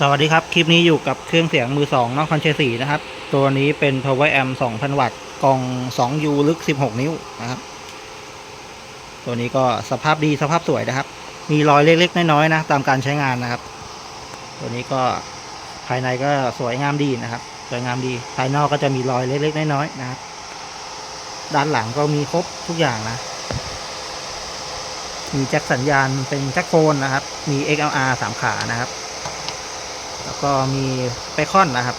สวัสดีครับ คลิปนี้อยู่กับเครื่องเสียงมือ2นอกคอนเชสีนะครับ ตัวนี้เป็น power amp 2,000 วัตต์กล่อง 2U ลึก 16 นิ้วนะครับ ตัวนี้ก็สภาพดีสภาพสวยนะครับ มีรอยเล็ก ๆ น้อยๆนะ ตามการใช้งานนะครับ ตัวนี้ก็ภายในก็สวยงามดีนะครับ สวยงามดี ภายนอกก็จะมีรอยเล็ก ๆ น้อยๆนะครับ ด้านหลังก็มีครบทุกอย่างนะมีแจ็คสัญญาณเป็นแจ็คโฟนนะครับ มี XLR สามขานะครับ แล้วก็มีเปคอนนะครับ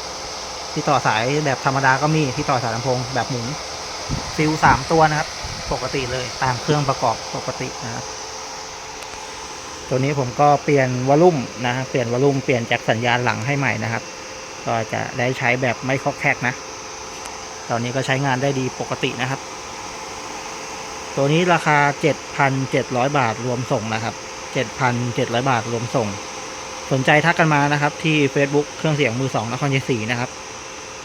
ที่ต่อสายแบบธรรมดาก็มีที่ต่อสายลำโพงแบบหมุนฟิลสามตัวนะครับ ปกติเลยตามเครื่องประกอบปกตินะครับ ตัวนี้ผมก็เปลี่ยนวอลลุ่มนะเปลี่ยนวอลลุ่มเปลี่ยนแจ็คสัญญาณหลังให้ใหม่นะครับ ก็จะได้ใช้แบบไม่คอกแคกนะ ตอนนี้ก็ใช้งานได้ดีปกตินะครับ ตัวนี้ราคา 7,700 บาทรวมส่งนะครับ 7,700 บาทรวมส่ง สนใจทักกันมานะครับ ที่ Facebook เครื่องเสียงมือสองนครชัยศรีนะครับ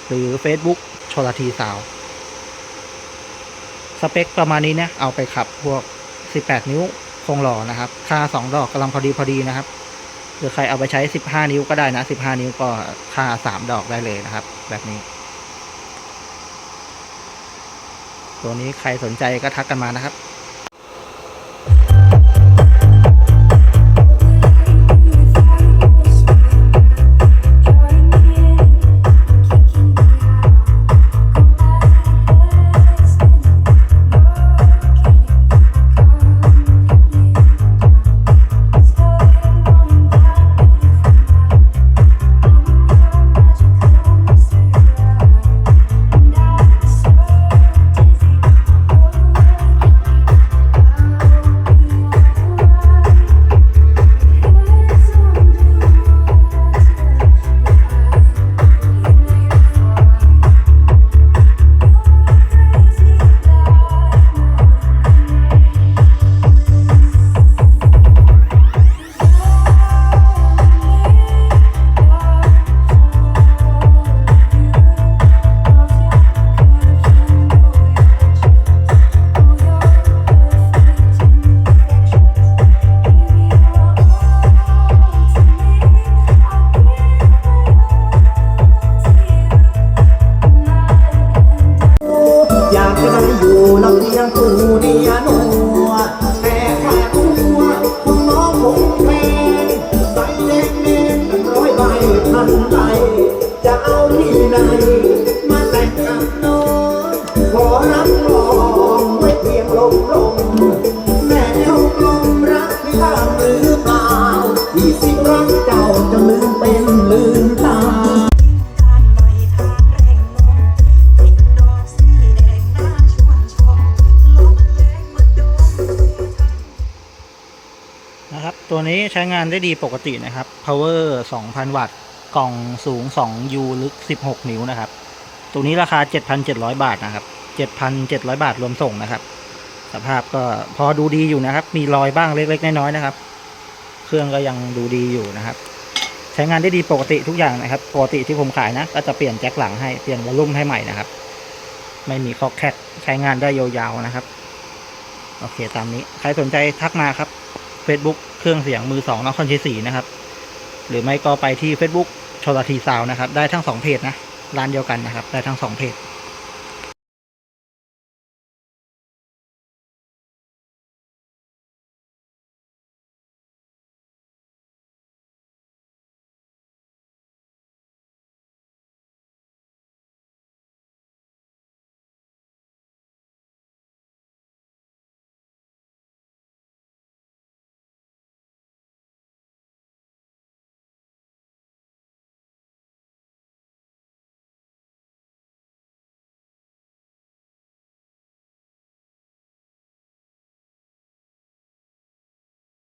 หรือ Facebook ชลทีสาว สเปคประมาณนี้เนี่ยเอาไปขับพวก 18 นิ้วคงหล่อนะครับ ค่า 2 ดอกกำลังพอดีพอดีนะครับหรือใครเอาไปใช้ 15 นิ้วก็ได้นะ 15 นิ้วก็ค่า 3 ดอกได้เลยนะครับ แบบนี้ ตัวนี้ใครสนใจก็ทักกันมานะครับ ล ตัวนี้ใช้งานได้ดีปกตินะครับ power 2,000 วัตต์ กล่องสูง 2U ลึก 16 นิ้วนะครับ ตัวนี้ราคา 7,700 บาทนะครับ 7,700 บาทรวมส่งนะครับ สภาพก็พอดูดีอยู่นะครับ มีรอยบ้างเล็ก ๆ น้อยๆนะครับ เครื่องก็ยังดูดีอยู่นะครับ ใช้งานได้ดีปกติทุกอย่างนะครับ ปกติที่ผมขายนะ ก็จะเปลี่ยนแจ็คหลังให้ เปลี่ยนวอลลุ่มให้ใหม่นะครับ ไม่มีคอกแคทใช้งานได้ยาวๆนะครับ โอเค ตามนี้ ใครสนใจทักมาครับ Facebook เครื่องเสียงมือสองนครชัยศรีนะครับ หรือไม่ก็ไปที่ Facebook ชลทีซาวนะครับ ได้ทั้งสองเพจนะ ร้านเดียวกันนะครับ ได้ทั้งสองเพจ